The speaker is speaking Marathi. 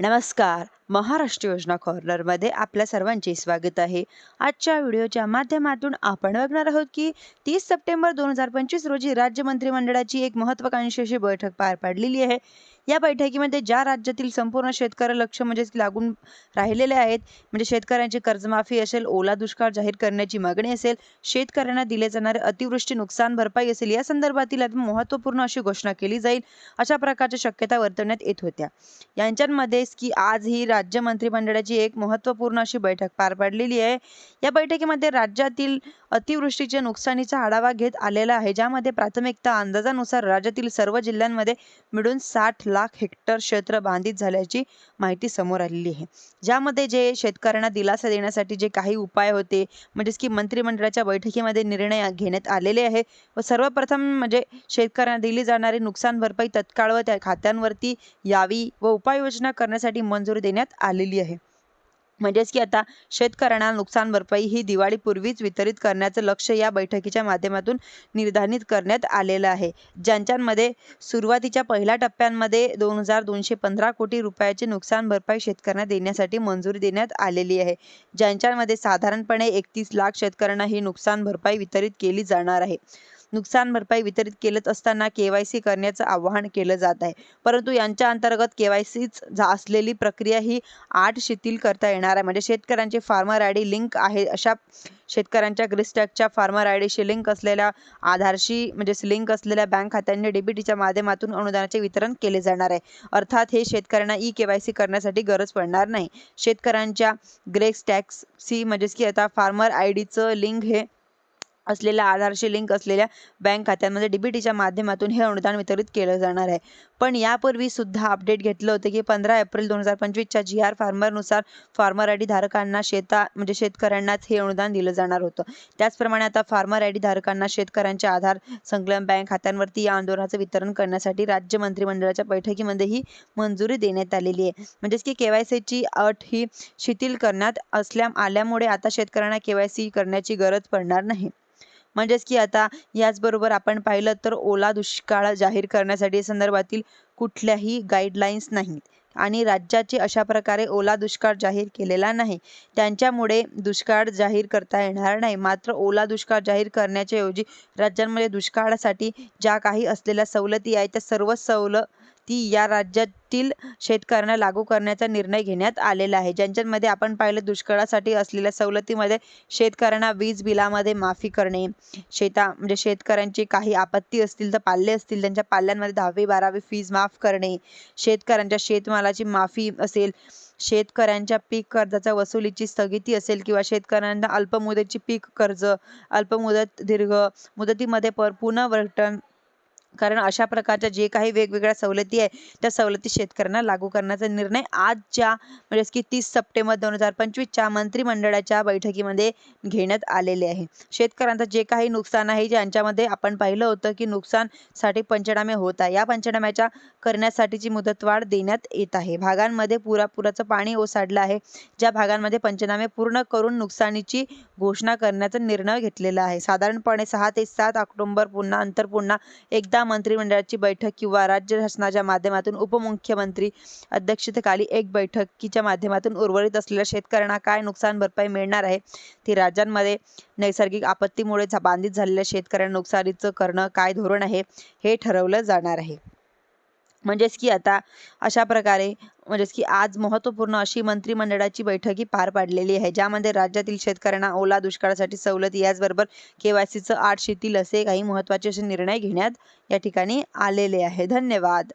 नमस्कार. महाराष्ट्र योजना कॉर्नरमध्ये आपल्या सर्वांचे स्वागत आहे. आजच्या व्हिडिओच्या माध्यमातून आपण बघणार आहोत की तीस सप्टेंबर दोन हजार पंचवीस रोजी राज्य मंत्रिमंडळाची एक महत्त्वाकांक्षी अशी बैठक पार पडलेली आहे. या बैठकीमध्ये ज्या राज्यातील संपूर्ण शेतकरी लक्ष म्हणजे लागून राहिलेले आहेत म्हणजे शेतकऱ्यांची कर्जमाफी असेल ओला दुष्काळ जाहीर करण्याची मागणी असेल शेतकऱ्यांना दिले जाणारे अतिवृष्टी नुकसान भरपाई असेल या संदर्भातील महत्त्वपूर्ण अशी घोषणा केली जाईल अशा प्रकारच्या शक्यता वर्तवण्यात येत होत्या. यांच्यामध्येच की आज ही राज्य मंत्रिमंडळाची एक महत्त्वपूर्ण अशी बैठक पार पडलेली आहे. या बैठकीमध्ये राज्यातील अतिवृष्टीच्या नुकसानीचा आढावा घेत आलेला आहे. ज्यामध्ये प्राथमिकता अंदाजानुसार राज्यातील सर्व जिल्ह्यांमध्ये मिळून साठ लाख हेक्टर क्षेत्र बांधित झाल्याची माहिती समोर आलेली आहे. ज्यामध्ये जे शेतकऱ्यांना दिलासा देण्यासाठी जे काही उपाय होते म्हणजेच की मंत्रिमंडळाच्या बैठकीमध्ये निर्णय घेण्यात आलेले आहे. व सर्वप्रथम म्हणजे शेतकऱ्यांना दिली जाणारी नुकसान भरपाई तत्काळ व त्या खात्यांवरती यावी व उपाययोजना करण्यासाठी मंजुरी देण्यात आलेली आहे. म्हणजेच की आता शेतकऱ्यांना नुकसान भरपाई ही दिवाळीपूर्वीच वितरित करण्याचं लक्ष या बैठकीच्या माध्यमातून निर्धारित करण्यात आलेलं आहे. ज्यांच्यामध्ये सुरुवातीच्या पहिल्या टप्प्यांमध्ये दोन हजार दोनशे पंधरा कोटी रुपयाची नुकसान भरपाई शेतकऱ्यांना देण्यासाठी मंजुरी देण्यात आलेली आहे. ज्यांच्यामध्ये साधारणपणे एकतीस लाख शेतकऱ्यांना ही नुकसान भरपाई वितरित केली जाणार आहे. नुकसान भरपाई वितरित केलत असताना केवायसी करण्याचं आवाहन केलं जात आहे. परंतु यांच्या अंतर्गत केवायसीच असलेली प्रक्रिया ही आठ शिथिल करता येणार आहे. म्हणजे शेतकऱ्यांचे फार्मर आय डी लिंक आहे. अशा शेतकऱ्यांच्या ग्रिस्टॅकच्या फार्मर आय डीशी लिंक असलेल्या आधारशी म्हणजे लिंक असलेल्या बँक खात्यांनी डीबीटीच्या माध्यमातून अनुदानाचे वितरण केले जाणार आहे. अर्थात हे शेतकऱ्यांना ई केवायसी करण्यासाठी गरज पडणार नाही. शेतकऱ्यांच्या ग्रेक्स टॅक्स सी म्हणजेच की आता फार्मर आय डीचं लिंक हे असलेल्या आधारशी लिंक असलेल्या बँक खात्यांमध्ये डीबीटीच्या माध्यमातून हे अनुदान वितरित केलं जाणार आहे. पण यापूर्वी सुद्धा अपडेट घेतलं होतं की पंधरा एप्रिल दोन हजार पंचवीसच्या जी आर फार्मरनुसार फार्मर आय डी धारकांना शेता म्हणजे शेतकऱ्यांनाच हे अनुदान दिलं जाणार होतं. त्याचप्रमाणे आता फार्मर आय डी धारकांना शेतकऱ्यांच्या आधार संकलन बँक खात्यांवरती या आंदोलनाचं वितरण करण्यासाठी राज्य मंत्रिमंडळाच्या बैठकीमध्ये ही मंजुरी देण्यात आलेली आहे. म्हणजेच की केवायसीची अट ही शिथिल करण्यात असल्या आल्यामुळे आता शेतकऱ्यांना केवायसी करण्याची गरज पडणार नाही. म्हणजेच की आता याचबरोबर आपण पाहिलं तर ओला दुष्काळ जाहीर करण्यासाठी संदर्भातील कुठल्याही गाईडलाईन्स नाहीत. आणि राज्याचे अशा प्रकारे ओला दुष्काळ जाहीर केलेला नाही. त्यांच्यामुळे दुष्काळ जाहीर करता येणार नाही. मात्र ओला दुष्काळ जाहीर करण्याच्या ऐवजी राज्यांमध्ये दुष्काळासाठी ज्या काही असलेल्या सवलती आहेत त्या सर्व सवल ती या राज्यातील शेतकऱ्यांना लागू करण्याचा निर्णय घेण्यात आलेला आहे. ज्यांच्यामध्ये आपण पाहिलं दुष्काळासाठी असलेल्या सवलतीमध्ये शेतकऱ्यांना वीज बिलामध्ये माफी करणे शेता म्हणजे शेतकऱ्यांची काही आपत्ती असतील तर पाल्ले असतील त्यांच्या पाल्यांमध्ये दहावी बारावी फीज माफ करणे शेतकऱ्यांच्या शेतमालाची माफी असेल शेतकऱ्यांच्या पीक कर्जाच्या वसुलीची स्थगिती असेल किंवा शेतकऱ्यांना अल्पमुदतीची पीक कर्ज अल्पमुदत दीर्घ मुदतीमध्ये पर पुनर्वटन कारण अशा प्रकारच्या जे काही वेगवेगळ्या सवलती आहे त्या सवलती शेतकऱ्यांना लागू करण्याचा निर्णय आजच्या म्हणजेच की तीस सप्टेंबर दोन हजार पंचवीसच्या मंत्रिमंडळाच्या बैठकीमध्ये घेण्यात आलेले आहे. शेतकऱ्यांचं जे काही नुकसान आहे ज्यांच्यामध्ये आपण पाहिलं होतं की नुकसानसाठी पंचनामे होत आहे या पंचनाम्याच्या करण्यासाठीची मुदतवाढ देण्यात येत आहे. भागांमध्ये पुरापुराचं पाणी ओसाडलं आहे. ज्या भागांमध्ये पंचनामे पूर्ण करून नुकसानीची घोषणा करण्याचा निर्णय घेतलेला आहे. साधारणपणे सहा ते सात ऑक्टोबर पुन्हा अंतर पुन्हा एकदा मंत्रिमंडळाची बैठक किंवा राज्य शासनाच्या माध्यमातून उपमुख्यमंत्री अध्यक्षतेखाली एक बैठकीच्या माध्यमातून उर्वरित असलेल्या शेतकऱ्यांना काय नुकसान भरपाई मिळणार आहे? ती राज्यांमध्ये नैसर्गिक आपत्तीमुळे बाधित झालेल्या शेतकऱ्यांना नुकसानीचं करणं काय धोरण आहे हे ठरवलं जाणार आहे. म्हणजेच की आता अशा प्रकारे म्हणजेच की आज महत्त्वपूर्ण अशी मंत्रिमंडळाची बैठकी पार पाडलेली आहे ज्यामध्ये राज्यातील शेतकऱ्यांना ओला दुष्काळासाठी सवलती याचबरोबर के वाय सीचं आठ शिथिल असे काही महत्त्वाचे असे निर्णय घेण्यात या ठिकाणी आलेले आहे. धन्यवाद.